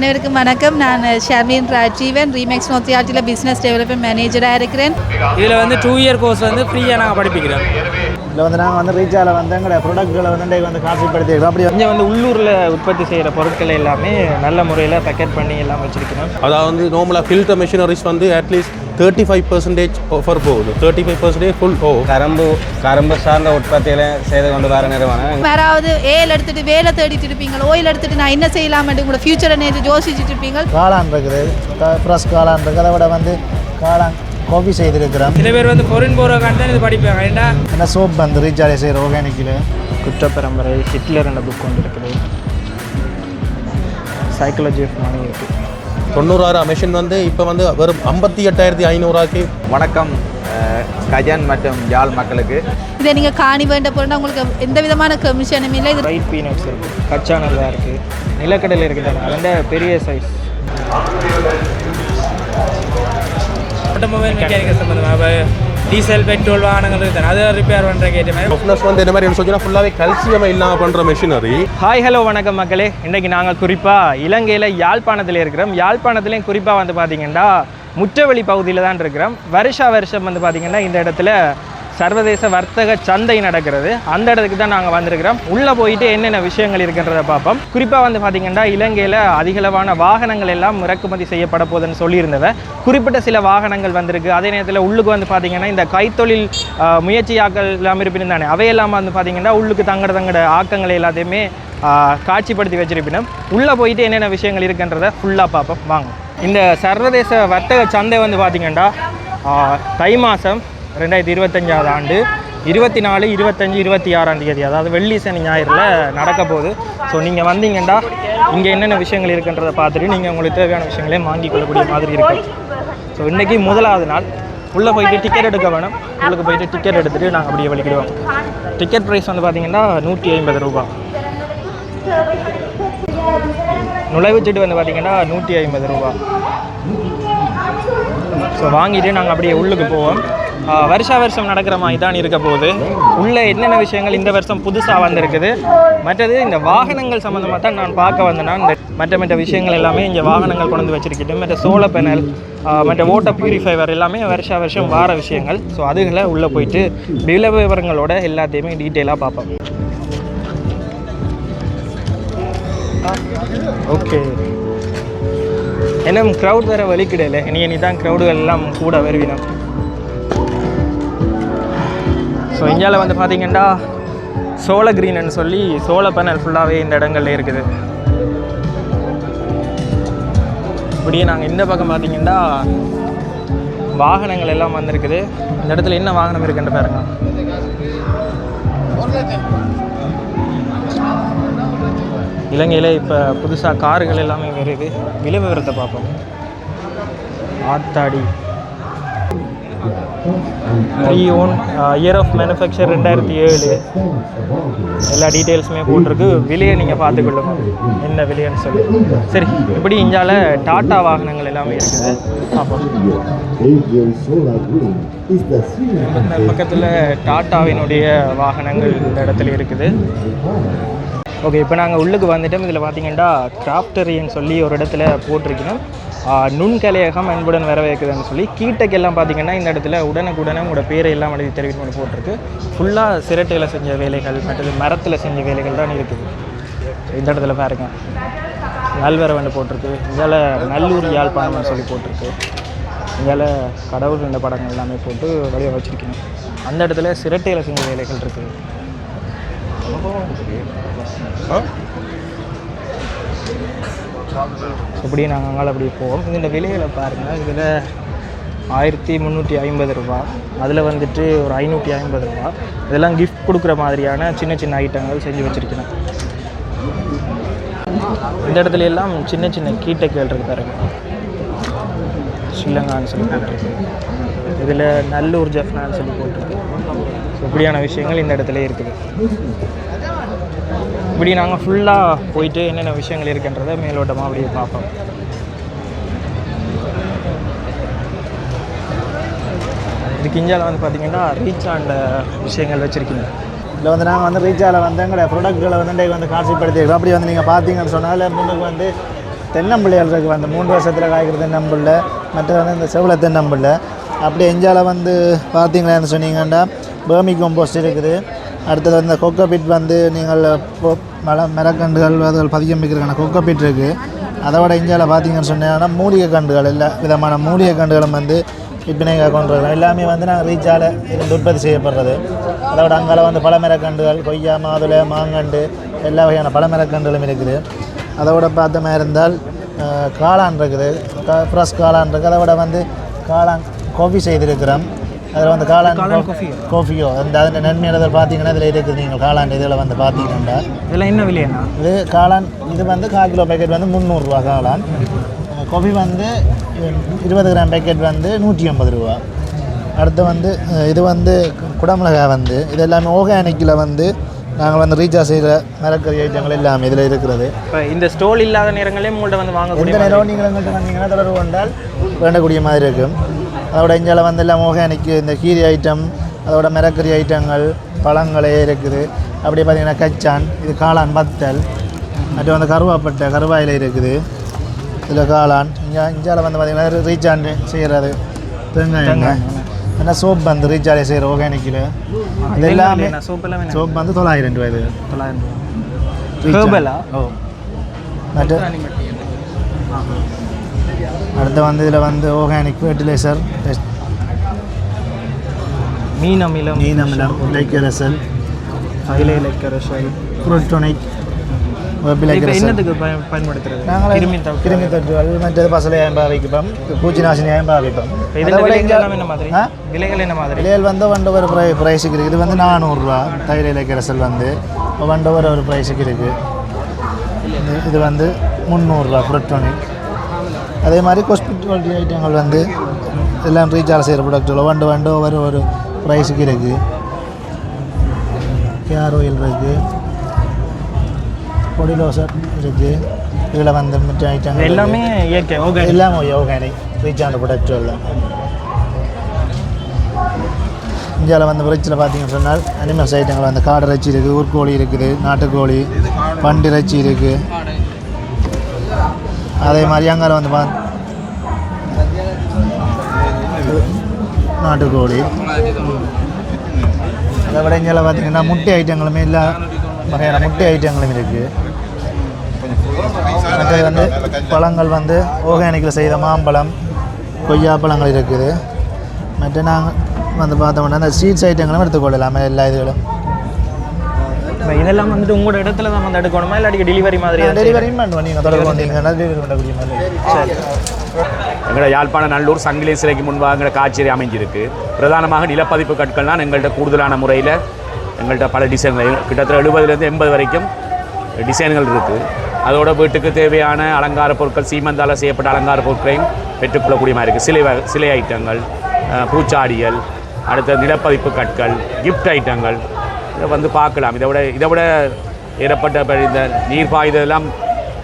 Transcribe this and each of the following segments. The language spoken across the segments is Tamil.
அனைவருக்கும் வணக்கம். நான் ஷர்மின் ராஜீவன் ரீமேக்ஸ் நோத்தியாட்டியில் பிஸ்னஸ் டெவலப்மெண்ட் மேனேஜராக இருக்கிறேன். இதில் வந்து டூ இயர் கோர்ஸ் வந்து ஃப்ரீயாக நாங்கள் படிப்பிக்கிறோம். இதில் வந்து நாங்கள் வந்து ரீச்சால வந்து எங்களோட ப்ராடக்ட்களை வந்து வந்து காட்சிப்படுத்திக்கிறோம் அப்படி இங்கே வந்து உள்ளூரில் உற்பத்தி செய்கிற பொருட்களை எல்லாமே நல்ல முறையில் பேக்கெட் பண்ணி எல்லாம் வச்சுருக்கணும் அதாவது வந்து நார்மலாக ஃபில்டர் மிஷினரிஸ் வந்து at least thirty five percentage offer போகுது தேர்ட்டி ஃபைவ் பர்சன்டேஜ் ஃபுல் போகும் கரும்பு கரும்பு சார்ந்த உற்பத்திகளை செய்து கொண்டு வர நிறுவனம் யாராவது ஏல் எடுத்துட்டு வேலை தேடிட்டு இருப்பீங்க ஓயில் எடுத்துட்டு நான் என்ன செய்யலாம்னு உங்களோட ஃபியூச்சரை நேற்று யோசிச்சுட்டு இருப்பீங்க காளான் இருக்குது ஃப்ரெஷ் காளான் இருக்குது அதை விட வந்து காளான் காஃபி செய்திருக்கிறோம் சில பேர் வந்து பொருள் போகிற தான் இது படிப்பாங்க ஏன்னா என்ன சோப் வந்து ரீச்சாலை செய்கிற ஆர்கானிக்கில் குற்றப்பரம்பரை ஹிட்லர் என்ற புக் இருக்குது சைக்காலஜி ஆஃப் மணி இருக்குது தொண்ணூறாயிரம் மிஷின் வந்து இப்போ வந்து வெறும் ஐம்பத்தி எட்டாயிரத்தி ஐநூறுரூவாய்க்கு வணக்கம் கஜான் மற்றும் யாழ் மக்களுக்கு. இதை நீங்கள் காணி வேண்ட பொருள் உங்களுக்கு எந்த விதமான கமிஷனும் இல்லை. இது ரைட் பீனட்ஸ் இருக்குது கச்சா நல்லா இருக்குது நிலக்கடலை இருக்குது அதோட பெரிய சைஸ் ஆட்டோமொபைல் மெக்கானிக்கல் சம்மந்தமாக டீசல் பெட்ரோல் வாகனங்கள் இருக்குது அதை ரிப்பேர் பண்ணுற கேட்ட மாதிரி பிஸ்னஸ் வந்து என்ன மாதிரி சொன்னால் ஃபுல்லாகவே கல்சியம் இல்லாமல் பண்ணுற மிஷினரி ஹாய் ஹலோ வணக்கம் மக்களே. இன்றைக்கி நாங்கள் குறிப்பாக இலங்கையில் யாழ்ப்பாணத்தில் இருக்கிறோம். யாழ்ப்பாணத்துலேயும் குறிப்பாக வந்து பார்த்திங்கன்னா முற்றவெளி பகுதியில் தான் இருக்கிறோம். வருஷா வருஷம் வந்து பார்த்திங்கன்னா இந்த இடத்துல சர்வதேச வர்த்தக சந்தை நடக்கிறது. அந்த இடத்துக்கு தான் நாங்கள் வந்திருக்கிறோம். உள்ளே போயிட்டு என்னென்ன விஷயங்கள் இருக்குன்றத பார்ப்போம். குறிப்பாக வந்து பார்த்திங்கன்னா இலங்கையில் அதிகளவான வாகனங்கள் எல்லாம் இறக்குமதி செய்யப்பட போதுன்னு சொல்லியிருந்தவ குறிப்பிட்ட சில வாகனங்கள் வந்திருக்கு. அதே நேரத்தில் உள்ளுக்கு வந்து பார்த்திங்கன்னா இந்த கைத்தொழில் முயற்சியாக்கள் எல்லாம் இருப்பினும் தானே அவையெல்லாம் வந்து பார்த்திங்கன்னா உள்ளுக்கு தங்கட தங்கட ஆக்கங்களை எல்லாத்தையுமே காட்சிப்படுத்தி வச்சிருப்பினும் உள்ளே போயிட்டு என்னென்ன விஷயங்கள் இருக்குன்றதை ஃபுல்லாக பார்ப்போம். வாங்க. இந்த சர்வதேச வர்த்தக சந்தை வந்து பார்த்திங்கன்னா தை மாதம் ரெண்டாயிரத்தி இருபத்தஞ்சாவது ஆண்டு இருபத்தி நாலு இருபத்தஞ்சி இருபத்தி ஆறாம் தேதி அதாவது வெள்ளி சனி ஞாயிறில் நடக்க போகுது. ஸோ நீங்கள் வந்தீங்கன்னா இங்கே என்னென்ன விஷயங்கள் இருக்குன்றதை பார்த்துட்டு நீங்கள் உங்களுக்கு தேவையான விஷயங்களையும் வாங்கிக் கொள்ளக்கூடிய மாதிரி இருக்கும். ஸோ இன்றைக்கி முதலாவது நாள். உள்ளே போயிட்டு டிக்கெட் எடுக்க வேணும். உள்ளுக்கு போயிட்டு டிக்கெட் எடுத்துகிட்டு நாங்கள் அப்படியே வலிக்கிடுவோம் டிக்கெட் ப்ரைஸ் வந்து பார்த்திங்கன்னா நூற்றி ஐம்பது ரூபா. நுழைவுச்சீட்டு வந்து பார்த்திங்கன்னா நூற்றி ஐம்பது ரூபா. ஸோ வாங்கிட்டு நாங்கள் அப்படியே உள்ளுக்கு போவோம். வருஷா வருஷம் நடக்கிற மாதிரி தான் இருக்க போகுது. உள்ளே என்னென்ன விஷயங்கள் இந்த வருஷம் புதுசாக வந்திருக்குது? மற்றது இந்த வாகனங்கள் சம்மந்தமாக தான் நான் பார்க்க வந்தேன்னா இந்த மற்ற மற்ற விஷயங்கள் எல்லாமே இங்கே வாகனங்கள் கொண்டு வந்து வச்சிருக்கிட்டு மற்ற சோள பேனல் மற்ற ஓட்ட பியூரிஃபைவர் எல்லாமே வருஷா வருஷம் வார விஷயங்கள். ஸோ அதுகளை உள்ளே போயிட்டு நில விவரங்களோட எல்லாத்தையுமே டீட்டெயிலாக பார்ப்போம். ஓகே என்ன க்ரௌட் வேறு வலிக்கிடல இனி இனி தான் க்ரௌடுகள் எல்லாம் கூட வருவினோம் ஸோ இந்தியாவில் வந்து பார்த்தீங்கன்னா சோள க்ரீன்னு சொல்லி சோள பேனல் ஃபுல்லாகவே இந்த இடங்கள்ல இருக்குது. இப்படியே நாங்கள் இந்த பக்கம் பார்த்தீங்கன்னா வாகனங்கள் எல்லாம் வந்திருக்குது. இந்த இடத்துல என்ன வாகனம் இருக்குன்னு பாருங்க. இலங்கையில் இப்போ புதுசாக கார்கள் எல்லாமே வருது. விலை விவரத்தை பார்ப்போம். ஆத்தாடி. Three own year of manufacture ரெண்டாயிரத்தி ஏழு. எல்லா டீட்டெயில்ஸுமே போட்டிருக்கு. விலையை நீங்கள் பார்த்துக்கொள்ளுங்க. என்ன விலைன்னு சொல்லி. சரி இப்படி இஞ்சால டாட்டா வாகனங்கள் எல்லாமே இருக்குது. பார்ப்போம் பக்கத்தில் டாட்டாவினுடைய வாகனங்கள் இந்த இடத்துல இருக்குது. ஓகே இப்போ நாங்கள் உள்ளுக்கு வந்துட்டோம். இதில் பார்த்தீங்கன்னா கிராஃப்டரின்னு சொல்லி ஒரு இடத்துல போட்டிருக்கணும். நுண்கலையகம் அன்புடன் வரவேற்குதுன்னு சொல்லி கீட்டைக்கெல்லாம் பார்த்தீங்கன்னா இந்த இடத்துல உடனுக்குடனே உங்களோட பேரை எல்லாம் எழுதி தெரிவிக்கணும்னு போட்டிருக்கு. ஃபுல்லாக சிரட்டையில் செஞ்ச வேலைகள் மற்றது மரத்தில் செஞ்ச வேலைகள் தான் இருக்குது. இந்த இடத்துல பாருங்க. நல்வரவன்னு போட்டிருக்கு. இதில் நல்லூர் யாழ்ப்பாணம்னு சொல்லி போட்டிருக்கு. இதில் கடவுள் ரெண்டு படங்கள் எல்லாமே போட்டு வழியாக வச்சுருக்கணும் அந்த இடத்துல சிரட்டையில் செஞ்ச வேலைகள் இருக்குது. இப்படி நாங்கள் அங்கால அப்படியே போவோம். இந்த விலைகளை பாருங்கள் இதில் ஆயிரத்தி முந்நூற்றி ஐம்பது ரூபா. அதில் வந்துட்டு ஒரு ஐநூற்றி ஐம்பது ரூபா. இதெல்லாம் கிஃப்ட் கொடுக்குற மாதிரியான சின்ன சின்ன ஐட்டங்கள் செஞ்சு வச்சுருக்கணும் இந்த இடத்துல எல்லாம் சின்ன சின்ன கீட்டைகள் இருக்கு பாருங்க. ஸ்ரீலங்கான்னு சொல்லி போட்டிருக்கு. இதில் நல்லூர் ஜஃப்னான்னு சொல்லி போட்டிருக்கு. இப்படியான விஷயங்கள் இந்த இடத்துல இருக்குது. இப்படி நாங்கள் ஃபுல்லாக போயிட்டு என்னென்ன விஷயங்கள் இருக்குன்றதை மேலோட்டமாக அப்படியே பார்ப்போம். இதுக்கு இந்தியாவில் வந்து பார்த்தீங்கன்னா ரீச் ஆண்ட விஷயங்கள் வச்சுருக்கீங்க. இதில் வந்து நாங்கள் வந்து ரீச்சால வந்து எங்களோட ப்ரொடக்ட்களை வந்து இன்றைக்கு வந்து காட்சிப்படுத்திருக்கோம் அப்படி வந்து நீங்கள் பார்த்தீங்கன்னு சொன்னால் முன்னுக்கு வந்து தென்னம்பிள்ளைகள் இருக்குது அந்த மூன்று வருஷத்தில் காய்க்கிற தென்னம்பிள்ளை மற்றது வந்து இந்த செவ்வள தென்னம்பிள்ளை. அப்படி எஞ்சால் வந்து பார்த்தீங்களேன்னு சொன்னீங்கன்னா பேர்மி கம்போஸ்ட் இருக்குது. அடுத்தது வந்து கொக்கோபிட் வந்து நீங்கள் மல மரக்கண்டுகள் அதுகள் பதியம் வைக்கிறக்கான கொக்கோபிட் இருக்குது அதை விட இந்தியாவில் பார்த்தீங்கன்னு சொன்னீங்கன்னா மூலிகை கன்றுகள் எல்லா விதமான மூலிகை கண்டுகளும் வந்து விற்பனைக்காக கொண்டு வரோம் எல்லாமே வந்து நாங்கள் ரீச்சால் இருந்து உற்பத்தி செய்யப்படுறது. அதோட அங்கே வந்து பழமரக்கண்டுகள் கொய்யா மாதுளை மாங்கண்டு எல்லா வகையான பழமரக்கண்டுகளும் இருக்குது. அதை பார்த்த மாதிரி இருந்தால் காளான் இருக்குது. ஃப்ரெஷ் காளான் இருக்குது. அதை விட வந்து காளான் கோபி செய்திருக்கிறோம். அதில் வந்து காளான் காஃபியோ அந்த அதில் நன்மையானதை பார்த்தீங்கன்னா இதில் இருக்குது. நீங்கள் காளான் இதில் வந்து பார்த்தீங்கன்னா இதெல்லாம் என்ன விலையண்ணா இது காளான் இது வந்து கால் கிலோ பேக்கெட் வந்து முந்நூறுரூவா காளான். காஃபி வந்து இருபது கிராம் பேக்கெட் வந்து நூற்றி ஐம்பது ரூபா. அடுத்து வந்து இது வந்து குடமிளகாய் வந்து இது எல்லாமே ஆர்கானிக்கில் வந்து நாங்கள் வந்து ரீசார்ஜ் செய்கிற மரக்கறி ஐட்டங்கள் எல்லாமே இதில் இருக்கிறது. இப்போ இந்த ஸ்டோல் இல்லாத நேரங்களே உங்கள்கிட்ட வந்து வாங்கக்கூடிய எந்த நேரம் நீங்கள் எங்கள்கிட்ட வந்தீங்கன்னா தொடர்பு கொண்டால் வேண்டக்கூடிய மாதிரி இருக்கும். அதோட இந்தியாவில் வந்து எல்லாம் ஆர்கானிக் இந்த கீரை ஐட்டம் அதோட மரக்கறி ஐட்டங்கள் பழங்களே இருக்குது. அப்படியே பார்த்தீங்கன்னா கச்சான் இது காளான் பத்தல் மற்றும் வந்து கருவாப்பட்டை கருவாயில் இருக்குது. இதில் காளான். இங்கே இந்தியாவில் வந்து பார்த்தீங்கன்னா ரீசார்ஜ் செய்கிறது தேங்காய் என்ன சோப் வந்து ரீசார்ஜ் செய்கிற ஆர்கானிக்கில் இது எல்லாமே சோப் வந்து தொள்ளாயிரம் ரூபாய் இது. தொள்ளாயிரம் ஹேர்பலா ஓ. மற்ற அடுத்து வந்து இதில் வந்து ஆர்கானிக் ஃபர்டிலைசர் மீன் அமிலம் மீன் அமிலம் லைக்கரசல் அயிலை லெக்கரசல் புரோட்டோனிக் என்னத்துக்கு பயன் பயன்படுத்துறது? நாங்கள் கிருமி கிருமி தொற்றுகள் மற்றது பசலையாயம் பாவிப்போம்? பூச்சி நாசினியாயம் பாவிப்போம்? என்ன மாதிரி? விலைகள் என்ன மாதிரி? விலைகள் வந்து ஒன்று ஒரு ப்ரை ப்ரைஸுக்கு இருக்குது. இது வந்து நானூறுரூவா. தைல இலைக்கரசல் வந்து. ஒன்று ஒரு ஒரு ப்ரைஸுக்கு இருக்குது இது- இது வந்து முந்நூறுரூவா புரோட்டோனிக். அதே மாதிரி ஹாஸ்பிட்டாலிட்டி ஐட்டங்கள் வந்து எல்லாம் ரீசார்ஜ் செய்கிற ப்ராடக்ட்டுகள் வண்டு வண்டு ஒவ்வொரு ஒரு ப்ரைஸுக்கு இருக்குது கேர் ஆயில் இருக்குது பொடிலோசர் இருக்குது இதில் வந்து மிச்ச ஐட்டங்கள் எல்லாமே இயற்கை ஓகே எல்லாமே ஆர்கானிக் ரீசார்ஜ் ப்ராடக்ட்டுகள் தான் இந்தியாவில் வந்து ஃப்ரிட்ஜில் பார்த்தீங்கன்னு சொன்னால் அனிமல்ஸ் ஐட்டங்கள் வந்து காடை இறைச்சி இருக்குது ஊர்கோழி இருக்குது நாட்டுக்கோழி பண்டு இறைச்சி இருக்குது அதே மாதிரி அங்கே வந்து பா நாட்டுக்கோழி. அதை விட இங்கே பார்த்தீங்கன்னா முட்டை ஐட்டங்களுமே எல்லா வகையான முட்டை ஐட்டங்களும் இருக்குது மற்றது வந்து பழங்கள் வந்து ஆர்கானிக்கில் செய்த மாம்பழம் கொய்யா பழங்கள் இருக்குது. மற்ற நாங்கள் வந்து பார்த்தோம்னா அந்த ஸ்வீட்ஸ் ஐட்டங்களும் எடுத்துக்கொள்ளலாம். எல்லா இதுகளும். இதெல்லாம் வந்துட்டு உங்களோட இடத்துல தான் வந்து எடுக்கணுமா? இல்லாட்டி டெலிவரி மாதிரி டெலிவரியும் பண்ணுவோம் நீங்கள் தொடர்பு கொண்டீங்கன்னா டெலிவரி பண்ணக்கூடிய மாதிரி. சரி. எங்களோட யாழ்ப்பாண நல்லூர் சங்கிலி சிலைக்கு முன்பாக எங்களோட காட்சியறை அமைஞ்சிருக்கு. பிரதானமாக நிலப்பதிப்பு கற்கள் தான் எங்கள்கிட்ட கூடுதலான முறையில் எங்கள்கிட்ட பல டிசைன்கள் கிட்டத்தட்ட எழுபதுலேருந்து எண்பது வரைக்கும் டிசைன்கள் இருக்குது அதோட வீட்டுக்கு தேவையான அலங்கார பொருட்கள் சீமந்தால செய்யப்பட்ட அலங்கார பொருட்களையும் பெற்றுக்கொள்ளக்கூடிய மாதிரி இருக்குது சிலை வ- சிலை ஐட்டங்கள் பூச்சாடிகள் அடுத்த நிலப்பதிப்பு கற்கள் கிஃப்ட் ஐட்டங்கள் வந்து பார்க்கலாம். இதை விட இதை விட ஏறப்பட்ட இந்த நீர் பாய்தெல்லாம்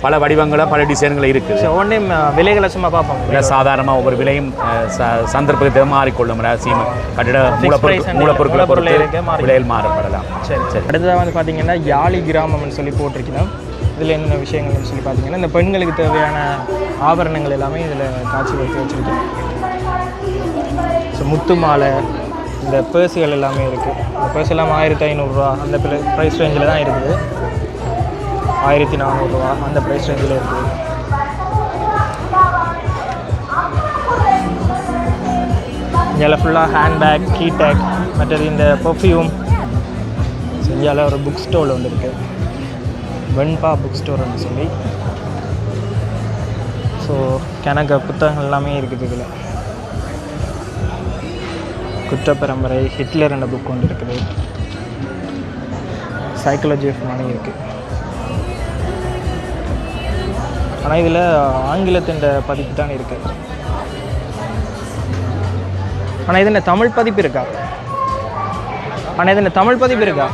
பல வடிவங்களும் பல டிசைன்கள் இருக்குது. சரி ஒன் டைம் விலைகளை சும்மா பார்ப்போம். இல்லை சாதாரணமாக ஒவ்வொரு விலையும் ச- சந்தர்ப்பத்தை மாறிக்கொள்ளும் சீம கட்டிட மூலப்பொருட்கள் மூலப்பொருட்களை மூலப்பொருள் பொறுத்து மாறி- விலையில் மாறப்படலாம். சரி சரி. அடுத்ததாக வந்து பார்த்தீங்கன்னா யாழி கிராமம்னு சொல்லி போட்டிருக்கணும் இதில் என்னென்ன விஷயங்கள்னு சொல்லி பார்த்தீங்கன்னா இந்த பெண்களுக்கு தேவையான ஆபரணங்கள் எல்லாமே இதில் காட்சிப்படுத்தி வச்சுருக்கேன் ஸோ முத்து மாலை இந்த பேர்ஸுகள் எல்லாமே இருக்குது இந்த பேர்ஸ் எல்லாம் ஆயிரத்தி ஐநூறுரூவா அந்த ப்ரைஸ் ரேஞ்சில் தான் இருக்குது. ஆயிரத்தி நானூறுரூவா அந்த ப்ரைஸ் ரேஞ்சில் இருக்குது. இங்கே ஃபுல்லாக ஹேண்ட்பேக் கீ டேக் மற்றது இந்த பர்ஃப்யூம் இந்தியாவில் ஒரு புக் ஸ்டோர் ஒன்று இருக்குது வெண்பா புக் ஸ்டோர்னு சொல்லி. ஸோ கணக்கு புத்தகங்கள் எல்லாமே இருக்குது இதில். குற்றப்பரம்பரை ஹிட்லர் என்ற புக் ஒன்று இருக்குது. சைக்காலஜி ஆஃப் மணி இருக்குது ஆனால் இதில் ஆங்கிலத்தின் பதிப்பு தான் இருக்குது ஆனால் இது என்ன தமிழ் பதிப்பு இருக்கா? ஆனால் இது என்ன தமிழ் பதிப்பு இருக்கா?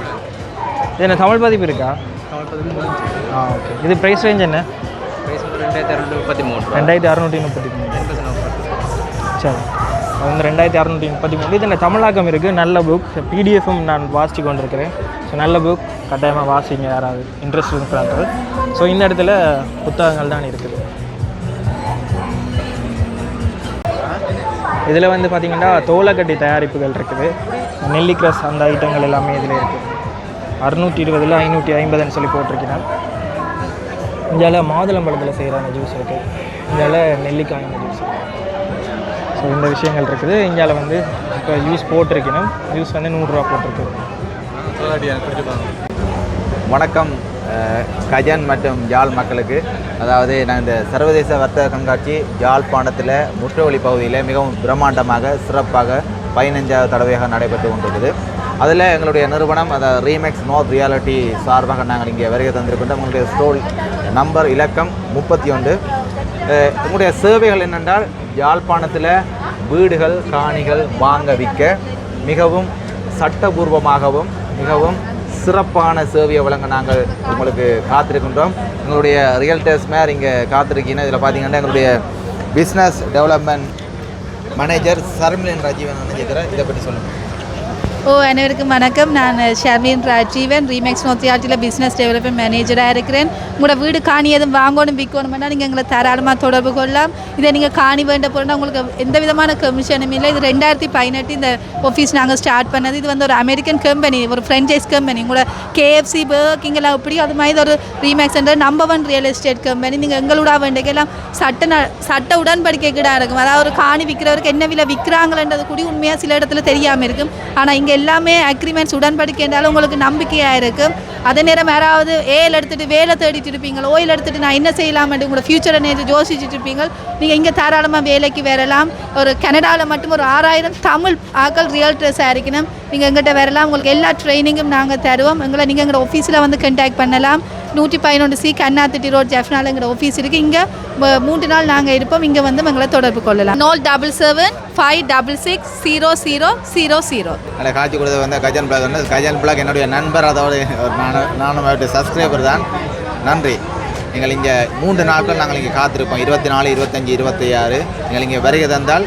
இது என்ன தமிழ் பதிப்பு இருக்கா ஆ ஓகே இது ப்ரைஸ் ரேஞ்ச் என்ன? ரெண்டாயிரத்தி அறநூற்றி முப்பத்தி மூணு சரி. அது வந்து ரெண்டாயிரத்தி அறநூற்றி முப்பத்தி மூணு. இதில் தமிழாக்கம் இருக்குது நல்ல புக் பிடிஎஃப்பும் நான் வாசித்து கொண்டிருக்கிறேன். ஸோ நல்ல புக் கட்டாயமாக வாசிங்க யாராவது. இன்ட்ரெஸ்ட் இருக்கிறார்கள். ஸோ இந்த இடத்துல புத்தகங்கள் தான் இருக்குது. இதில் வந்து பார்த்திங்கன்னா தோலக்கட்டி தயாரிப்புகள் இருக்குது. நெல்லிக்ரஸ் அந்த ஐட்டங்கள் எல்லாமே இதில் இருக்குது அறுநூற்றி இருபதில் ஐநூற்றி ஐம்பதுன்னு சொல்லி போட்டிருக்கிறேன் இந்தியாவில் மாதுளம்பழத்தில் செய்கிறாங்க ஜூஸ் இருக்குது இந்தியாவில் நெல்லிக்காய் ஜூஸ் இருக்குது ஸோ இந்த விஷயங்கள் இருக்குது. இந்தியாவில் வந்து இப்போ யூஸ் போட்டிருக்கணும். யூஸ் வந்து நூறுரூவா போட்டிருக்கு. வணக்கம். கஜன் மற்றும் ஜால் மக்களுக்கு. அதாவது நான் இந்த சர்வதேச வர்த்தக கண்காட்சி யாழ்ப்பாணத்தில் முற்றவழி பகுதியில் மிகவும் பிரம்மாண்டமாக சிறப்பாக பதினஞ்சாவது தடவையாக நடைபெற்று கொண்டிருக்குது. அதில் எங்களுடைய நிறுவனம் அதாவது ரீமேக்ஸ் நார்த் ரியாலிட்டி சார்பாக நாங்கள் இங்கே வருகை தந்திருக்கின்றோம். உங்களுடைய ஸ்டோல் நம்பர் இலக்கம் முப்பத்தி ஒன்று. உங்களுடைய சேவைகள் என்னென்றால் யாழ்ப்பாணத்தில் வீடுகள் காணிகள் வாங்க விற்க மிகவும் சட்டபூர்வமாகவும் மிகவும் சிறப்பான சேவையை வழங்க நாங்கள் உங்களுக்கு காத்திருக்கின்றோம். எங்களுடைய ரியல்டர்ஸ் மேர் இங்கே காத்திருக்கீங்கன்னா இதில் பார்த்தீங்கன்னா எங்களுடைய business development manager Sharmilan Rajeevan நினைச்சிக்கிறேன் இதை பற்றி சொல்லுங்கள் ஓ அனைவருக்கும் வணக்கம் நான் ஷர்மின் ராஜீவன் ரீமேக்ஸ் நோத்தியாட்டியில் பிஸ்னஸ் டெவலப்மெண்ட் மேனேஜராக இருக்கிறேன் உங்களோட வீடு காணி எதுவும் வாங்கணும் விற்கணும்னா நீங்கள் எங்களை தாராளமாக தொடர்பு கொள்ளலாம் இதை நீங்கள் காணி வேண்ட போனால் உங்களுக்கு எந்த விதமான கமிஷனும் இல்லை இது ரெண்டாயிரத்தி பதினெட்டு இந்த ஆஃபீஸ் நாங்கள் ஸ்டார்ட் பண்ணது இது வந்து ஒரு அமெரிக்கன் கம்பெனி ஒரு ஃப்ரெஞ்சைஸ் கம்பெனி உங்களோட கேஎஃப்சி பர்க்கிங்கெல்லாம் எப்படி அது மாதிரி இது ஒரு ரீமேக்ஸ் என்ற number one real estate company நீங்கள் எங்களோட வேண்டியெல்லாம் சட்ட ந சட்ட உடன்படிக்கை இருக்கும் அதாவது ஒரு காணி விற்கிறவருக்கு என்ன விலை விற்கிறாங்களன்றது கூடி உண்மையாக சில இடத்துல தெரியாமல் இருக்கும் ஆனால் இங்கே எல்லாமே அக்ரிமெண்ட்ஸ் உடன்படிக்கைன்றாலும் உங்களுக்கு நம்பிக்கையாக இருக்கும் அதே நேரம் யாராவது ஏல் எடுத்துகிட்டு வேலை தேடிட்டு இருப்பீங்க ஓயில் எடுத்துகிட்டு நான் என்ன செய்யலாம்னு உங்களோட ஃப்யூச்சரை நேற்று யோசிச்சுட்டு இருப்பீங்க. நீங்கள் இங்கே தாராளமாக வேலைக்கு வரலாம். ஒரு கனடாவில் மட்டும் ஒரு ஆறாயிரம் தமிழ் ஆக்கள் ரியல்டர்ஸாக இருக்கணும். நீங்கள் எங்கிட்ட வரலாம். உங்களுக்கு எல்லா ட்ரைனிங்கும் நாங்கள் தருவோம். எங்களை நீங்கள் எங்களோட ஆஃபீஸில் வந்து கண்டாக்ட் பண்ணலாம். நூற்றி பதினொன்று சி கண்ணாத்திட்டி ரோட் ஜெஃப்னாலுங்கிற ஆஃபீஸ் இருக்குது இங்கே மூன்று நாள் நாங்கள் இருப்போம். இங்கே வந்து எங்களை தொடர்பு கொள்ளலாம். நோல் double seven five double six zero zero zero zero அதில் காட்சி கொடுத்தது வந்து கஜன் பிளாக். வந்து கஜன் பிளாக் என்னுடைய நண்பர். அதோட ஒரு நானும் நானும் அவருடைய சப்ஸ்கிரைபர் தான். நன்றி. நீங்கள் இங்கே மூன்று நாட்கள் நாங்கள் இங்கே காத்திருப்போம். இருபத்தி நாலு இருபத்தஞ்சி இருபத்தி ஆறு. நீங்கள் இங்கே வருகை தந்தால்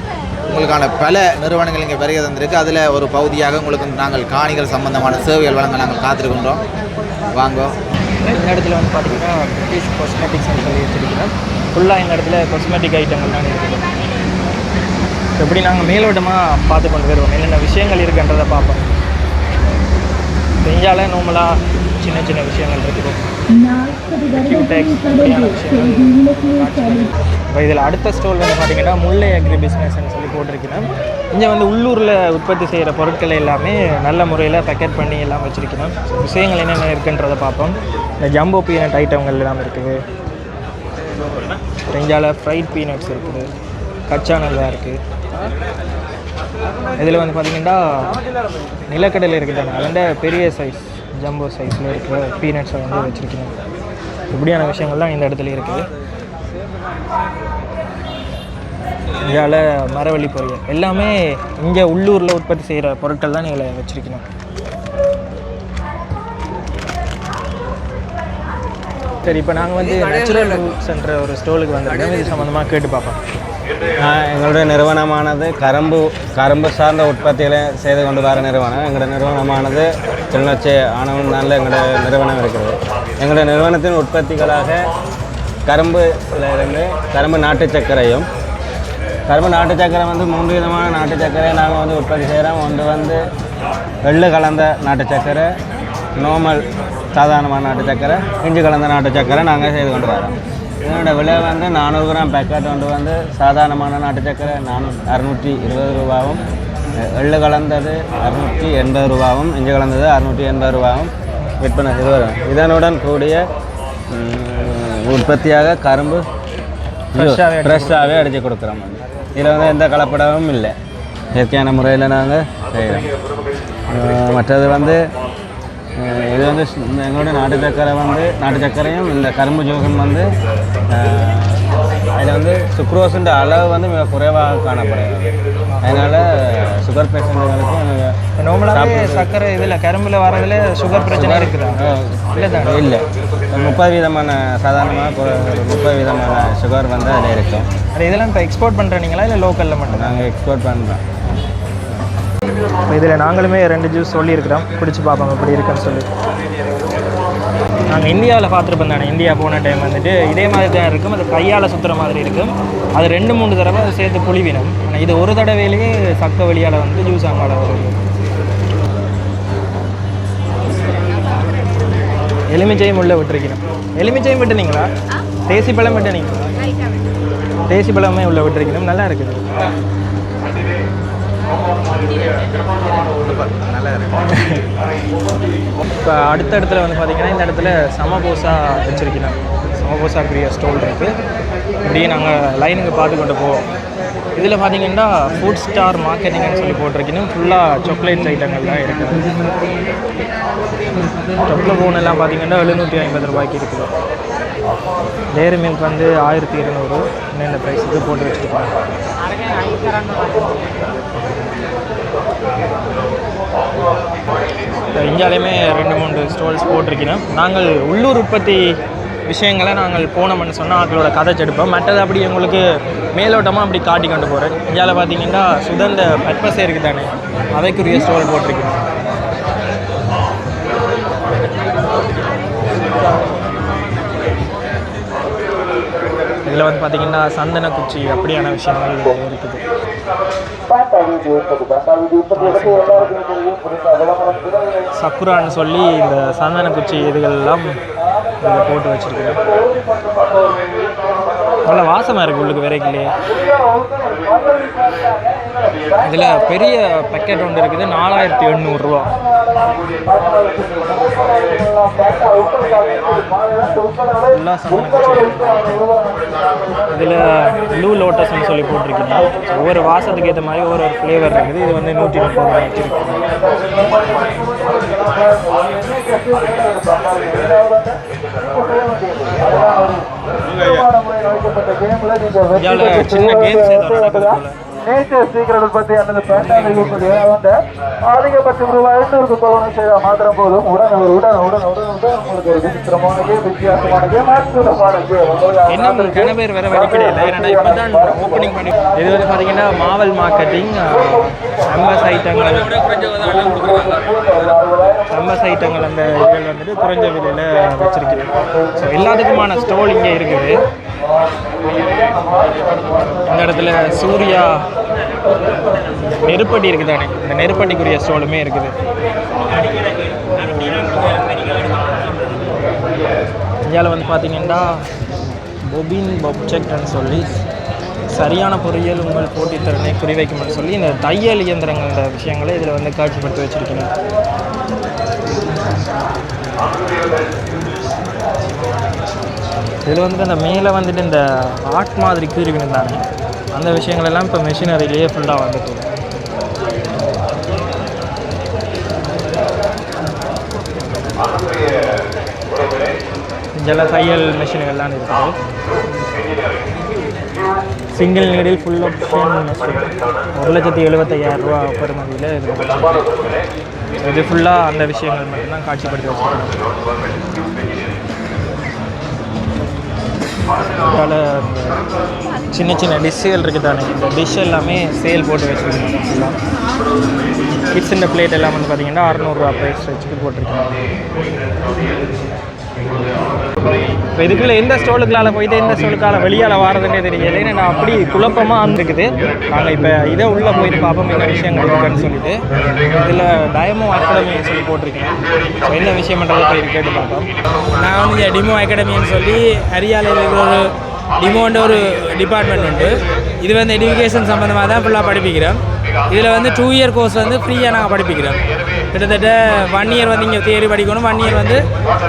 உங்களுக்கான பல நிறுவனங்கள் இங்கே வருகை தந்திருக்கு. அதில் ஒரு பகுதியாக உங்களுக்கு நாங்கள் காணிகள் சம்பந்தமான சேவைகள் வழங்க நாங்கள் காத்திருக்கின்றோம். வாங்கோ. இந்த இடத்துல வந்து பார்த்தீங்கன்னா பிரிட்டிஷ் காஸ்மெட்டிக்ஸ் சொல்லி வச்சிருக்கிறோம் ஃபுல்லாக இந்த இடத்துல காஸ்மெட்டிக் ஐட்டங்கள் தான் இருக்குது. எப்படி நாங்கள் மேலோட்டமாக பார்த்து கொண்டு வருவோம்? என்னென்ன விஷயங்கள் இருக்குன்றதை பார்ப்போம். இந்தியாவில் நார்மலாக சின்ன சின்ன விஷயங்கள் இருக்குது. இதில் அடுத்த ஸ்டோர் வந்து பார்த்தீங்கன்னா முல்லை அக்ரி பிஸ்னஸ்ன்னு சொல்லி போட்டிருக்கிறோம். இங்கே வந்து உள்ளூரில் உற்பத்தி செய்கிற பொருட்களை எல்லாமே நல்ல முறையில் பேக்கெட் பண்ணி எல்லாம் வச்சுருக்கிறோம். விஷயங்கள் என்னென்ன இருக்குன்றதை பார்ப்போம். இந்த ஜம்போ பீனட் ஐட்டங்கள் எல்லாம் இருக்குது. இந்தியாவில் ஃப்ரைட் பீனட்ஸ் இருக்குது. கச்சா நல்லா இருக்குது இதில் வந்து பார்த்தீங்கன்னா நிலக்கடலை இருக்குதானே அதில் பெரிய சைஸ் ஜம்போ சைஸில் இருக்கிற பீனட்ஸை வந்து வச்சுருக்கணும் இப்படியான விஷயங்கள்லாம் இந்த இடத்துல இருக்குது. இந்தியாவில் மரவள்ளி பொரியல். எல்லாமே இங்கே உள்ளூரில் உற்பத்தி செய்கிற பொருட்கள் தான் இதில் வச்சுருக்கணும். சரி இப்போ நாங்கள் வந்து நேச்சுரல் ரூட்ஸ்ன்ற ஒரு ஸ்டோலுக்கு வந்திருக்கோம். இது சம்மந்தமாக கேட்டு பார்ப்போம். எங்களுடைய நிறுவனமானது கரும்பு கரும்பு சார்ந்த உற்பத்திகளை செய்து கொண்டு வர நிறுவனம். எங்களுடைய நிறுவனமானது கிளிநொச்சி ஆனவன் நாளில் எங்களுடைய நிறுவனம் இருக்கிறது. எங்களுடைய நிறுவனத்தின் உற்பத்திகளாக கரும்புல இருந்து கரும்பு நாட்டு சர்க்கரையும் கரும்பு நாட்டு சர்க்கரை வந்து மூன்று விதமான நாட்டு சர்க்கரையை நாங்கள் வந்து உற்பத்தி செய்கிறோம் ஒன்று வந்து வெள்ளை கலந்த நாட்டு சர்க்கரை நார்மல் சாதாரணமான நாட்டு சர்க்கரை இஞ்சி கலந்த நாட்டு சர்க்கரை நாங்கள் செய்து கொண்டு வரோம் இதனோட விலை வந்து நானூறு கிராம் பேக்கெட் ஒன்று வந்து சாதாரணமான நாட்டு சர்க்கரை நானூ அறுநூற்றி இருபது ரூபாவும் எள்ளு கலந்தது அறுநூற்றி எண்பது ரூபாவும் இஞ்சி கலந்தது அறுநூற்றி எண்பது ரூபாவும் விற்பனை செய்து வரும் இதனுடன் கூடிய உற்பத்தியாக கரும்பு ஃப்ரெஷ்ஷாகவே அடித்து கொடுக்குறோம். இதில் வந்து எந்த கலப்படமும் இல்லை. இயற்கையான முறையில் நாங்கள் செய்கிறோம் மற்றது வந்து இது வந்து எங்களுடைய நாட்டு சர்க்கரை வந்து நாட்டு சர்க்கரையும் இந்த கரும்பு ஜூஸும் வந்து அதில் வந்து சுக்ரோஸுன்ற அளவு வந்து மிக குறைவாக காணப்படுகிறது. அதனால் சுகர் பேஷண்ட்டுகளுக்கு நார்மலாகவே சர்க்கரை இதில் கரும்பில் வரதுல சுகர் பிரச்சனை இருக்குதா? இல்லை இல்லை. முப்பது விதமான சாதாரணமாக முப்பது விதமான சுகர் வந்து அதில் இருக்கும். அது இதெல்லாம் இப்போ எக்ஸ்போர்ட் பண்ணுறீங்களா இல்லை லோக்கலில் மட்டும் நாங்கள் எக்ஸ்போர்ட் பண்ணுறோம் இப்போ இதில் நாங்களுமே ரெண்டு ஜூஸ் சொல்லியிருக்கிறோம். குடிச்சு பார்ப்போம் எப்படி இருக்குன்னு சொல்லி. நாங்கள் இந்தியாவில் பார்த்துருப்போம் தானே இந்தியா போன டைம் வந்துட்டு. இதே மாதிரி தான் இருக்கும். அது கையால் சுற்றுற மாதிரி இருக்கும். அது ரெண்டு மூணு தடவை அதை சேர்த்து புளிவினம் ஆனால் இது ஒரு தடவையிலேயே சக்க வழியால் வந்து ஜூஸ் ஆங்கால வருது எலுமிச்சையும் உள்ள விட்டுருக்கணும் எலுமிச்சையும் விட்டுனீங்களா? தேசி பழம் விட்டுனீங்களா? தேசி பழமே உள்ள விட்டுருக்கணும். நல்லா இருக்குது நல்லா இருக்கு. இப்போ அடுத்த இடத்துல வந்து பார்த்தீங்கன்னா இந்த இடத்துல சமபோசா வச்சுருக்கணும். சமபோசாக்குரிய ஸ்டோல் இருக்குது இப்படியே நாங்கள் லைனுக்கு பார்த்து கொண்டு போவோம். இதில் பார்த்தீங்கன்னா ஃபுட் ஸ்டார் மார்க்கெட்டிங்னு சொல்லி போட்டிருக்கணும். ஃபுல்லாக சாக்லேட்ஸ் ஐட்டங்கள்லாம் இருக்குது. சாக்லேட் ஃபோன் எல்லாம் பார்த்தீங்கன்னா எழுநூற்றி ஐம்பது ரூபாய்க்கு இருக்குது. டேரி மில்க் வந்து ஆயிரத்தி இருநூறு. என்னென்ன ப்ரைஸ் இது போட்டு வச்சுருப்பாங்க இந்தியாலையுமே ரெண்டு மூணு ஸ்டோல்ஸ் போட்டிருக்கணும் நாங்கள் உள்ளூர் உற்பத்தி விஷயங்களை நாங்கள் போனோம்னு சொன்னால் அவங்களோட கதை எடுப்போம் மற்றது அப்படி உங்களுக்கு மேலோட்டமாக அப்படி காட்டி கொண்டு போகிறேன் இந்தியாவில் பார்த்தீங்கன்னா சுதந்திர பற்பசை இருக்குது தானே அதைக்குரிய ஸ்டோல் போட்டிருக்கணும் இதில் வந்து பார்த்திங்கன்னா சந்தன குச்சி அப்படியான விஷயங்கள் இருக்குது. சக்குரான்னு சொல்லி இந்த சந்தன குச்சி இதுகள்லாம் எல்லாம் இதில் போட்டு வச்சுருக்கேன் நல்ல வாசமாக இருக்குது உள்ளுக்கு விரைக்கிலே இதில் பெரிய பேக்கெட் ஒன்று இருக்குது நாலாயிரத்தி எண்ணூறுரூவா இதில் ப்ளூ லோட்டஸ்னு சொல்லி போட்டிருக்கீங்க. ஒவ்வொரு வாசத்துக்கு ஏற்ற மாதிரி ஒவ்வொரு ஒரு ஃப்ளேவர் இருக்குது. இது வந்து நூற்றி முப்பது ரூபாய் வச்சுருக்கு. சின்ன கேம்ஸ் ஏதோ நடக்குது போல. நேச்சர் சீக்கிரம் உற்பத்தி அல்லது பேட்டாவில் உற்பத்தி வந்து அதிகபட்சம் ரூபாய் ஐநூறுக்கு பவுன் செய்தால் மாத்திரம் போதும். உடன் ஒரு உடன் உடன் உடன் உடன் உங்களுக்கு ஒரு விசித்திரமான கேம் வித்தியாசமான கேம் அற்புதமான கேம். என்ன கன பேர் வேற வரைக்கிடையில ஏன்னா இப்போ தான் ஓப்பனிங் பண்ணி இது வந்து பார்த்தீங்கன்னா மாவல் மார்க்கெட்டிங் எம்எஸ் ஐட்டங்கள் எம்எஸ் ஐட்டங்கள் அந்த இதுகள் வந்துட்டு குறைஞ்ச விலையில் வச்சிருக்கிறேன். ஸோ எல்லாத்துக்குமான ஸ்டோல் இங்கே இருக்குது. இந்த இடத்துல சூர்யா நெருப்பட்டி இருக்குது? தானே இந்த நெருப்பட்டிக்குரிய ஸ்டோலுமே இருக்குது. இந்தியாவில் வந்து பார்த்தீங்கன்னா பொபின் பப்ஜெக்ட்னு சொல்லி சரியான பொறியியல் உங்கள் போட்டித்திறனை குறிவைக்கும்னு சொல்லி இந்த தையல் இயந்திரங்களோட விஷயங்களை இதில் வந்து காட்சிப்படுத்தி வச்சுருக்கீங்க இதில் வந்துட்டு அந்த மேலே வந்துட்டு இந்த ஆர்ட் மாதிரி கீறி விழுந்தாங்க. அந்த விஷயங்கள் எல்லாம் இப்போ மிஷினரிலேயே ஃபுல்லாக வந்துட்டு இங்கெல்லாம் தையல் மிஷின்கள்லாம் இருக்குது சிங்கிள் நீடில் ஃபுல் ஆப்ஷன் ஒரு லட்சத்தி எழுபத்தையாயிரம் ரூபா பெறுமதியில் இது இது ஃபுல்லாக அந்த விஷயங்கள் மட்டும்தான் காட்சிப்படுத்தி வச்சுருக்காங்க. இதால சின்ன சின்ன டிஷ்ஷுகள் இருக்குது தானே இந்த டிஷ் எல்லாமே சேல் போட்டு வச்சுருக்காங்க. ஃபுல்லாக கிட்ஸ் இந்த பிளேட் எல்லாம் வந்து பார்த்தீங்கன்னா அறநூறுவா ப்ரைஸ் வச்சுட்டு போட்டிருக்காங்க. இப்போ இதுக்குள்ளே எந்த ஸ்டோலுக்கால போயிட்டு எந்த ஸ்டோலுக்கால வெளியால் வாரதுன்னே தெரியல. ஏன்னா நான் அப்படி குழப்பமாக இருந்துக்குது. நாங்கள் இப்போ இதை உள்ளே போயிட்டு பார்ப்போம் என்ன விஷயங்கள் இருக்குன்னு சொல்லிட்டு. இதில் டயமோ அகாடமின்னு சொல்லி போட்டிருக்கேன். ஸோ என்ன விஷயம்ன்றதை போய் கேட்டு பார்ப்போம். நான் வந்து டிமோ அகாடமின்னு சொல்லி அரியாலையில் ஒரு டிமோன்ற ஒரு டிபார்ட்மெண்ட் உண்டு. இது வந்து எஜுகேஷன் சம்மந்தமாக தான் ஃபுல்லாக படிப்பிக்கிறோம். இதில் வந்து டூ இயர் கோர்ஸ் வந்து ஃப்ரீயாக நாங்கள் படிப்பிக்கிறோம். கிட்டத்தட்ட ஒன் இயர் வந்து இங்கே தியரி படிக்கணும். ஒன் இயர் வந்து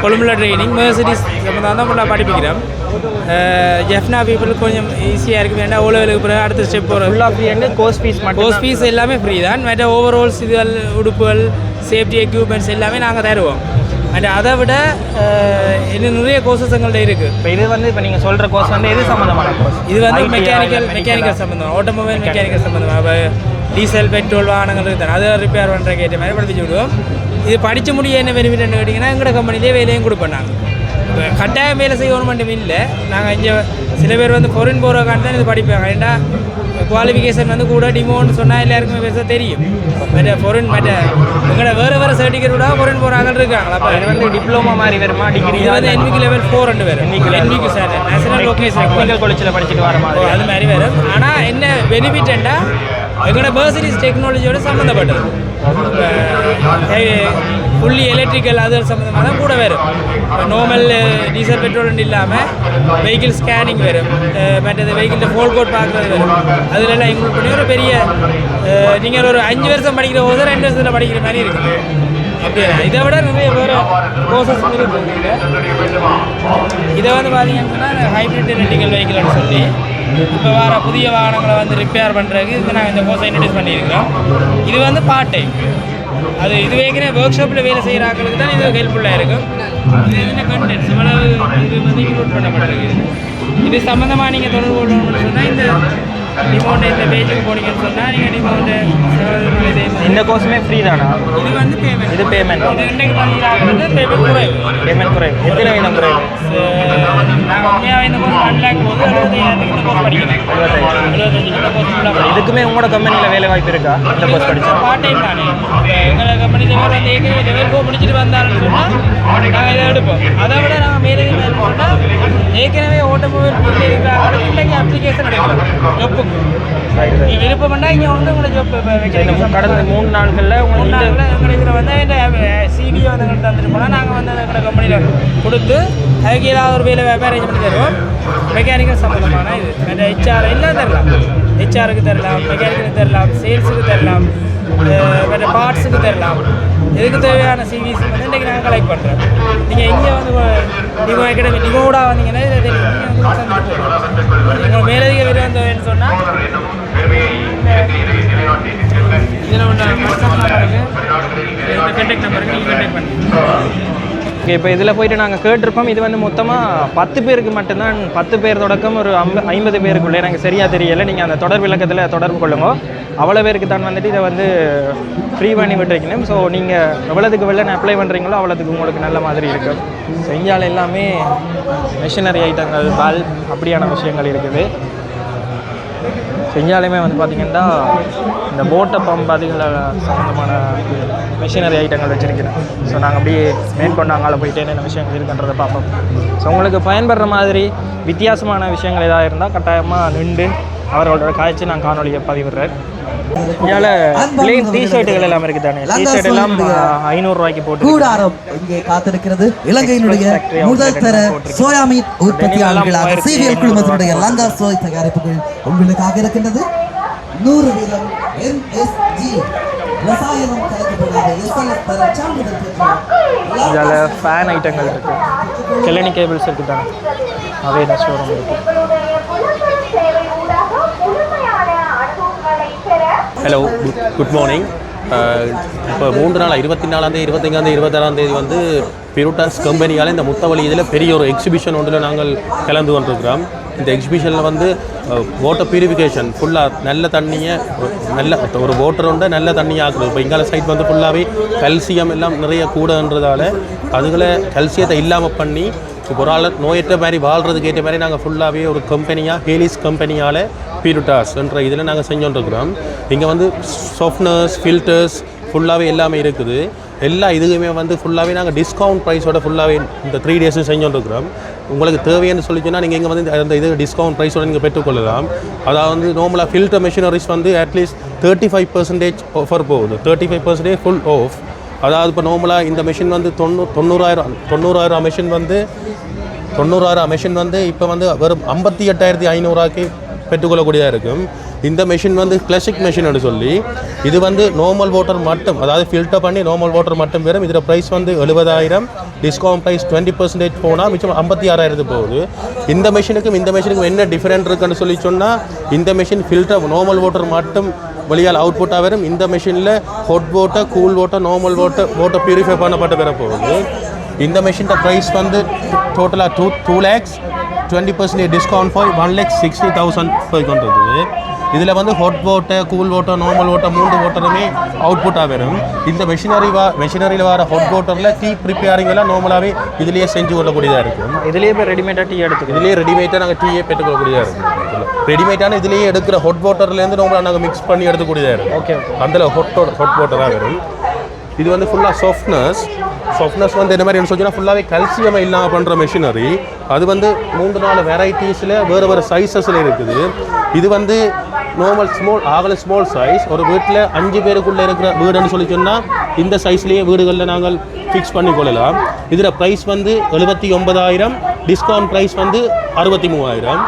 கொழும்புல ட்ரைனிங் மெர்சிடிஸ் சம்மந்தமாக தான் ஃபுல்லாக படிப்பிக்கிறோம். ஜெஃப்னா பீப்புளுக்கு கொஞ்சம் ஈஸியாக இருக்குது வேண்டாம் ஓலோ பிறகு அடுத்த ஸ்டெப் போகிற ஃபுல்லாக ஃப்ரீ வந்து கோர்ஸ் ஃபீஸ் மட்டும் கோர்ஸ் ஃபீஸ் எல்லாமே ஃப்ரீ தான். மற்ற ஓவரால்ஸ் இதுகள் உடுப்புகள் சேஃப்டி எக்யூப்மெண்ட்ஸ் எல்லாமே நாங்கள் தருவோம். அண்ட் அதை விட இன்னும் நிறைய கோர்சஸ் எங்கள்கிட்ட இருக்குது இப்போ இது வந்து இப்போ நீங்கள் சொல்கிற கோர்ஸ் வந்து எது சம்மந்தமான கோர்ஸ் இது வந்து மெக்கானிக்கல் மெக்கானிக்கல் சம்மந்தம் ஆட்டோமொபைல் மெக்கானிக்கல் சம்மந்தமாக டீசல் பெட்ரோல் வாகனங்கள் இருக்குது அதை ரிப்பேர் பண்ணுறக்கு ஏற்ற மாதிரி படிச்சு விடுவோம். இது படித்து முடிய என்ன பெனிஃபிட்னு கேட்டிங்கன்னா எங்களோட கம்பெனிலே வேலையும் கொடுப்போம் நாங்கள் கட்டாயம் வேலை செய்யணும் மட்டும் இல்லை. நாங்கள் இங்கே சில பேர் வந்து பொருள் போகிறக்காண்டி தான் இது படிப்பாங்க. ஏன்னா குவாலிஃபிகேஷன் வந்து கூட டிமோன்னு சொன்னால் எல்லாருக்குமே பெருசாக தெரியும். மற்ற பொருள் மற்ற எங்களோட வேறு வேறு சர்டிஃபிகேட் விட பொருள் போகிறாங்க இருக்காங்களா அப்போ இது வந்து டிப்ளமோ மாதிரி வருமா? டிகிரி இது வந்து என்விக்கு லெவல் ஃபோர் ரெண்டு பேர். என்விக்கு சார் நேஷனல் லொக்கேஷன் டெக்னிக்கல் காலேஜில் படிச்சுட்டு வர மாதிரி. அது மாதிரி வரும். ஆனால் என்ன பெனிஃபிட்னா எங்களோட பர்சரிஸ் டெக்னாலஜியோட சம்மந்தப்பட்டது ஃபுல்லி எலக்ட்ரிக்கல் அது சம்மந்தமாக தான் கூட வரும் இப்போ நார்மல் டீசல் பெட்ரோல் இல்லாமல் வெஹிக்கிள் ஸ்கேனிங் வரும் மற்ற மற்றது வெஹிக்கிள் ஃபோல் கோட் பார்க்குறது வரும் அதிலெல்லாம் இன்க்ளூட் பண்ணி ஒரு பெரிய நீங்கள் ஒரு அஞ்சு வருஷம் படிக்கிற போது ரெண்டு வருஷத்தில் படிக்கிற மாதிரி இருக்குது. அப்படியா? இதை விட நிறைய வேறு கோர்சஸ் இருக்குது இதை வந்து பார்த்தீங்கன்னு சொன்னால் ஹைப்ரிட் எலக்ட்ரிக்கல் வெஹிக்கிள்னு சொல்லி இப்போ வர புதிய வாகனங்களை வந்து ரிப்பேர் பண்ணுறதுக்கு இது நாங்கள் இந்த கோர்ஸை இன்ட்ரடியூஸ் பண்ணியிருக்கிறோம். இது வந்து பார்ட் டைம் அது இது வைக்கிற ஒர்க் ஷாப்பில் வேலை செய்கிற ஆக்களுக்கு தான் இது ஹெல்ப்ஃபுல்லாக இருக்கும். இது என்ன கண்டென்ட்ஸ் இவ்வளவு இது வந்து இன்க்ளூட் பண்ணப்பட்டிருக்கு. இது சம்மந்தமாக நீங்கள் தொடர்பு கொள்ளணும்னு சொன்னால் இந்த டிமௌண்ட் இந்த பேஜுக்கு போனீங்கன்னு சொன்னால் நீங்கள் டிமௌண்ட்டு இந்த கோர்ஸுமே ஃப்ரீ தானா? இது வந்து பேமெண்ட் இது பேமெண்ட் இது இன்றைக்கு பேமெண்ட் குறைவு. பேமெண்ட் குறைவு. எத்தனை வீதம் குறைவு? நாங்கள் உண்மையாக இந்த கோர்ஸ் ஒன் லேக் போது இந்த கோர்ஸ் படிக்கணும். எழுபத்தஞ்சு இதுக்குமே உங்களோட கம்பெனியில் வேலை வாய்ப்பு இருக்கா? இந்த கோர்ஸ் படிச்சா? பார்ட் டைம் தானே. எங்களை கம்பெனி பேர் வந்து ஏற்கனவே லெவல் ஃபோர் முடிச்சுட்டு வந்தாருன்னு சொன்னால் நாங்கள் இதை எடுப்போம். அதை விட நாங்கள் மேலே ஏற்கனவே ஓட்டோமொபைல் இன்றைக்கு அப்ளிகேஷன் எடுக்கிறோம். ஜொப்புக்கு நீ விருப்பம்னா இங்கே வந்து உங்களை ஜொப் இந்த வைக்கிறீங்க மூ- கடந்த மூணு நாட்களில் மூணு உங்களுக்கு நாளில் எங்களுக்கு வந்து இந்த சிவியை வந்து எங்களுக்கு தந்துட்டு போனால் நாங்கள் வந்து எங்களோட கம்பெனியில் கொடுத்து அதுக்கு ஏதாவது ஒரு வேலை அரேஞ்ச் பண்ணி தருவோம். மெக்கானிக்கல் சம்மந்தமான இது. மற்ற ஹெச்ஆர் எல்லாம் தரலாம். ஹெச்ஆருக்கு தரலாம் மெக்கானிக்கலுக்கு தரலாம் சேல்ஸுக்கு தரலாம் மற்ற பார்ட்ஸுக்கு தரலாம். இதுக்கு தேவையான சிவிஸ் வந்து இன்றைக்கி நாங்கள் கலெக்ட் பண்ணுறோம் நீங்கள் இங்கே வந்து டிமோ அகாடமி டிமோடா வந்தீங்கன்னா மேலதிக விரும்பம் தேவைன்னு சொன்னால் இதில் உள்ள வாட்ஸ்அப் நம்பருக்கு இந்த கான்டாக்ட் நம்பருக்கு நீங்கள் கான்டாக்ட் பண்ணுங்கள் இப்போ இதில் போயிட்டு நாங்கள் கேட்டிருப்போம். இது வந்து மொத்தமாக பத்து பேருக்கு மட்டும்தான் பத்து பேர் தொடக்கம் ஒரு ஐம்ப ஐம்பது பேருக்குள்ளே. எனக்கு சரியாக தெரியலை. நீங்கள் அந்த தொடர் விளக்கத்தில் தொடர்பு கொள்ளுங்க. அவ்வளோ பேருக்கு தான் வந்துட்டு இதை வந்து ஃப்ரீ பண்ணி விட்டுருக்கணும் ஸோ நீங்கள் எவ்வளோதுக்கு வெளில அப்ளை பண்ணுறீங்களோ அவ்வளோதுக்கு உங்களுக்கு நல்ல மாதிரி இருக்கும் செஞ்சால் எல்லாமே மிஷினரி ஐட்டங்கள் பால் அப்படியான விஷயங்கள் இருக்குது. செஞ்சாலுமே வந்து பார்த்திங்கன்னா இந்த போட்டை பம்ப் அதுகளை சம்மந்தமான மிஷினரி ஐட்டங்கள் வச்சுருக்கிறேன். ஸோ நாங்கள் அப்படியே மேற்கொண்டு அங்கால போயிட்டு என்னென்ன விஷயங்கள் இருக்குன்றதை பார்ப்போம். ஸோ உங்களுக்கு பயன்படுற மாதிரி வித்தியாசமான விஷயங்கள் ஏதாவது இருந்தால் கட்டாயமாக நின்று அவர்களோட காய்ச்சி நான் காணொலியை பதிவிடுறேன். இதில் பிளேன் டிஷர்ட்டுகள் எல்லாம் இருக்குது தானே? டிஷர்ட் எல்லாம் ஐநூறுரூவாய்க்கு போட்டு கூடாரம் இங்கே காத்திருக்கிறது. இலங்கையினுடைய முதல் தர சோயா மீட் உற்பத்தியாளர்களாக சீரியல் குழுமத்தினுடைய லங்கா சோய் தயாரிப்புகள் உங்களுக்காக இருக்கின்றது. நூறு வீதம் எம்எஸ்ஜி ரசாயனம் கலக்கப்படாத எஸ்எல்எஸ் தர சான்றிதழ் பெற்ற இதில் ஃபேன் ஐட்டங்கள் இருக்குது கெலனி கேபிள்ஸ் தானே? ஷோரூம் இருக்குது ஹலோ குட் மார்னிங் இப்போ மூன்று நாள் இருபத்தி நாலாந்தேதி இருபத்தஞ்சாந்தேதி இருபத்தாறாந்தேதி வந்து பியூட்டாஸ் கம்பெனியால் இந்த முத்தவழி இதில் பெரிய ஒரு எக்ஸிபிஷன் ஒன்றில் நாங்கள் கலந்து கொண்டிருக்கிறோம். இந்த எக்ஸிபிஷனில் வந்து வாட்டர் பியூரிஃபிகேஷன் ஃபுல்லாக நல்ல தண்ணியை நல்ல ஒரு வாட்டர் உண்டு நல்ல தண்ணியாக ஆக்குது இப்போ இங்கால சைட் வந்து ஃபுல்லாகவே கல்சியம் எல்லாம் நிறைய கூடன்றதால அதுகளை கல்சியத்தை இல்லாமல் பண்ணி இப்போ ஒரு ஆள் நோயற்ற மாதிரி வாழ்கிறதுக்கு ஏற்ற மாதிரி நாங்கள் ஃபுல்லாகவே ஒரு கம்பெனியாக ஹேலிஸ் கம்பெனியால் பியூட்டாஸ் என்ற இதில் நாங்கள் செஞ்சோன்ட்ருக்கிறோம் இங்கே வந்து சாஃப்ட்னர்ஸ் ஃபில்டர்ஸ் ஃபுல்லாகவே எல்லாமே இருக்குது. எல்லா இதுவுமே வந்து ஃபுல்லாகவே நாங்கள் டிஸ்கவுண்ட் ப்ரைஸோட ஃபுல்லாகவே இந்த த்ரீ டேஸும் செஞ்சோன்ட்ருக்கிறோம் உங்களுக்கு தேவைன்னு சொல்லி சொன்னால் நீங்கள் இங்கே வந்து இந்த- அந்த இது டிஸ்கவுண்ட் ப்ரைஸோட நீங்கள் பெற்றுக்கொள்ளலாம். அதாவது வந்து நார்மலாக ஃபில்டர் மெஷினரிஸ் வந்து at least thirty five percentage offer போகுது. Thirty five percentage full off அதாவது இப்போ நார்மலாக இந்த மிஷின் வந்து தொண்ணூ தொண்ணூறாயிரம் தொண்ணூறாயிரம் மிஷின் வந்து தொண்ணூறாயிரம் மிஷின் வந்து இப்போ வந்து வெறும் ஐம்பத்தி எட்டாயிரத்தி ஐநூறுவாக்கி பெற்றுக்கொள்ளக்கூடியதாக இருக்கும். இந்த மெஷின் வந்து கிளாசிக் மெஷின்னு சொல்லி இது வந்து நார்மல் வாட்டர் மட்டும் அதாவது ஃபில்டர் பண்ணி நார்மல் வாட்டர் மட்டும் வரும் இதில் ப்ரைஸ் வந்து எழுபதாயிரம் டிஸ்கவுண்ட் ப்ரைஸ் டுவெண்ட்டி பர்சன்டேஜ் போனால் மிச்சம் ஐம்பத்தி ஆறாயிரத்து போகுது. இந்த மெஷினுக்கும் இந்த மெஷினுக்கும் என்ன டிஃப்ரெண்ட் இருக்குன்னு சொல்லி சொன்னால் இந்த மெஷின் ஃபில்டர் நார்மல் வாட்டர் மட்டும் வெளியால் அவுட்புட்டாக வரும் இந்த மெஷினில் hot water cool water normal water water purify பண்ணப்பட்டு வர போகுது இந்த மெஷின் ப்ரைஸ் வந்து டோட்டலாக two two lakhs twenty percentage discount போய் ஒன் லேக் சிக்ஸ்டி தௌசண்ட் போய் கொண்டு இருக்குது இதில் வந்து hot water cool water normal water மூன்று வாட்டருமே அவுட்புட்டாக வரும். இந்த மெஷினரி வா மெஷினரியில் வர ஹாட் வாட்டரில் டீ ப்ரிப்பேரிங் எல்லாம் நார்மலாகவே இதுலேயே செஞ்சு கொள்ளக்கூடியதாக இருக்கும். இதுலேயே போய் ரெடிமேடாக டீ எடுத்துக்கலாம். இதுலேயே ரெடிமேடாக நாங்கள் டீயே பெற்றுக்கொள்ளக்கூடியதாக இருக்கும். ரெடிமேடான இதுலேயே எடுக்கிற ஹாட் வாட்டர்லேருந்து நார்மலாக நாங்கள் மிக்ஸ் பண்ணி எடுத்துக்கூடியதாக இருக்கும். ஓகே ஓகே அதில் ஹொட் ஹொட் வாட்டராக வரும். இது வந்து ஃபுல்லாக சாஃப்ட்னஸ் சாஃப்ட்னஸ் வந்து என்ன மாதிரி என்ன சொல்லிச்சுன்னா ஃபுல்லாகவே கல்சியம் இல்லாமல் பண்ணுற மெஷினரி அது வந்து மூன்று நாலு வெரைட்டிஸில் வேறு வேறு சைஸஸில் இருக்குது. இது வந்து நார்மல் ஸ்மால் ஆகல ஸ்மால் சைஸ் ஒரு வீட்டில் அஞ்சு பேருக்குள்ளே இருக்கிற வீடுன்னு சொல்லி சொன்னால் இந்த சைஸ்லேயே வீடுகளில் நாங்கள் ஃபிக்ஸ் பண்ணி கொள்ளலாம். இதில் ப்ரைஸ் வந்து எழுபத்தி ஒன்பதாயிரம். டிஸ்கவுண்ட் ப்ரைஸ் வந்து அறுபத்தி மூவாயிரம்.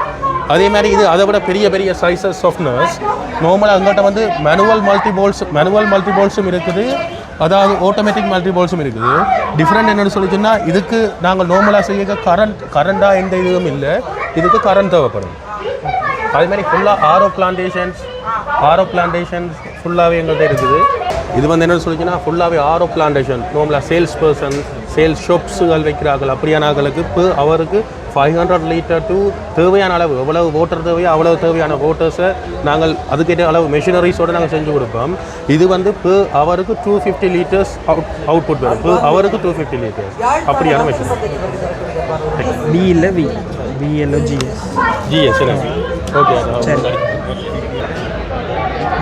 அதே மாதிரி இது அதை விட பெரிய பெரிய சைஸஸ் சாஃப்ட்னஸ் நார்மலாக அங்கிட்ட வந்து manual multi poles manual multi போல்ஸும் இருக்குது. அதாவது ஆட்டோமேட்டிக் மல்டி போல்ஸும் இருக்குது. டிஃப்ரெண்ட் என்னென்னு சொல்லி சொன்னால் இதுக்கு நாங்கள் நார்மலாக செய்ய கரண்ட் கரண்டாக எந்த இதுவும் இல்லை. இதுக்கு கரண்ட் தேவைப்படும். அதே மாதிரி ஃபுல்லாக ஆரோ பிளான்டேஷன்ஸ் ஆரோ பிளான்டேஷன்ஸ் ஃபுல்லாகவே எங்கள்கிட்ட இருக்குது. இது வந்து என்னென்னு சொல்லிச்சுன்னா ஃபுல்லாகவே ஆரோ பிளான்டேஷன் நார்மலாக சேல்ஸ் பர்சன் சேல்ஸ் ஷாப்ஸுகள் வைக்கிறார்கள் அப்படியானாக்களுக்கு இப்போ அவருக்கு ஃபைவ் ஹண்ட்ரட் லிட்டர் டு தேவையான அளவு எவ்வளவு ஓட்டர் தேவையோ அவ்வளவு தேவையான ஓட்டர்ஸை நாங்கள் அதுக்கேற்ற அளவு மெஷினரிஸோடு நாங்கள் செஞ்சு கொடுப்போம். இது வந்து இப்போ அவருக்கு two fifty liters out output வரும். இப்போ அவருக்கு டூ ஃபிஃப்டி லிட்டர்ஸ் அப்படியான மெஷின் பி இல்லை V VLO GS GS okay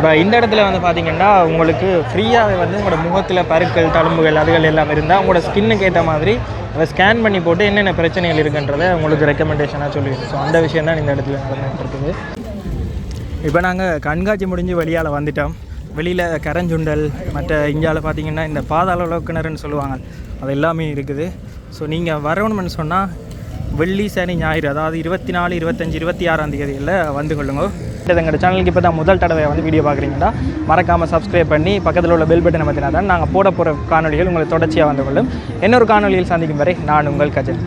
இப்போ இந்த இடத்துல வந்து பார்த்தீங்கன்னா உங்களுக்கு ஃப்ரீயாகவே வந்து உங்களோட முகத்தில் பருக்கள் தழும்புகள் அதுகள் எல்லாம் இருந்தால் உங்களோட ஸ்கின்னுக்கு ஏற்ற மாதிரி அதை ஸ்கேன் பண்ணி போட்டு என்னென்ன பிரச்சனைகள் இருக்குன்றதை உங்களுக்கு ரெக்கமெண்டேஷனாக சொல்லிடுது ஸோ அந்த விஷயம் தான் இந்த இடத்துல நடந்துகிட்டு இருக்குது இப்போ நாங்கள் கண்காட்சி முடிஞ்சு வெளியால் வந்துட்டோம். வெளியில் கரஞ்சுண்டல் மற்ற இந்தியாவில் பார்த்தீங்கன்னா இந்த பாதாள உலக்கிணறுன்னு சொல்லுவாங்க. அது எல்லாமே இருக்குது. ஸோ நீங்கள் வரணும்னு சொன்னால் வெள்ளி சனி ஞாயிறு அதாவது இருபத்தி நாலு இருபத்தஞ்சி இருபத்தி ஆறாம் தேதியில் வந்து கொள்ளுங்க. எங்களோட சேனலுக்கு இப்போ தான் முதல் தடவை வந்து வீடியோ பார்க்குறீங்கன்னா மறக்காமல் சப்ஸ்கிரைப் பண்ணி பக்கத்தில் உள்ள பெல் பட்டனை பற்றினா தான் நாங்கள் போட போகிற காணொலிகள் உங்களுக்கு தொடர்ச்சியாக வந்து கொள்ளும். இன்னொரு காணொலியில் சந்திக்கும் வரை நான் உங்கள் கஜன்.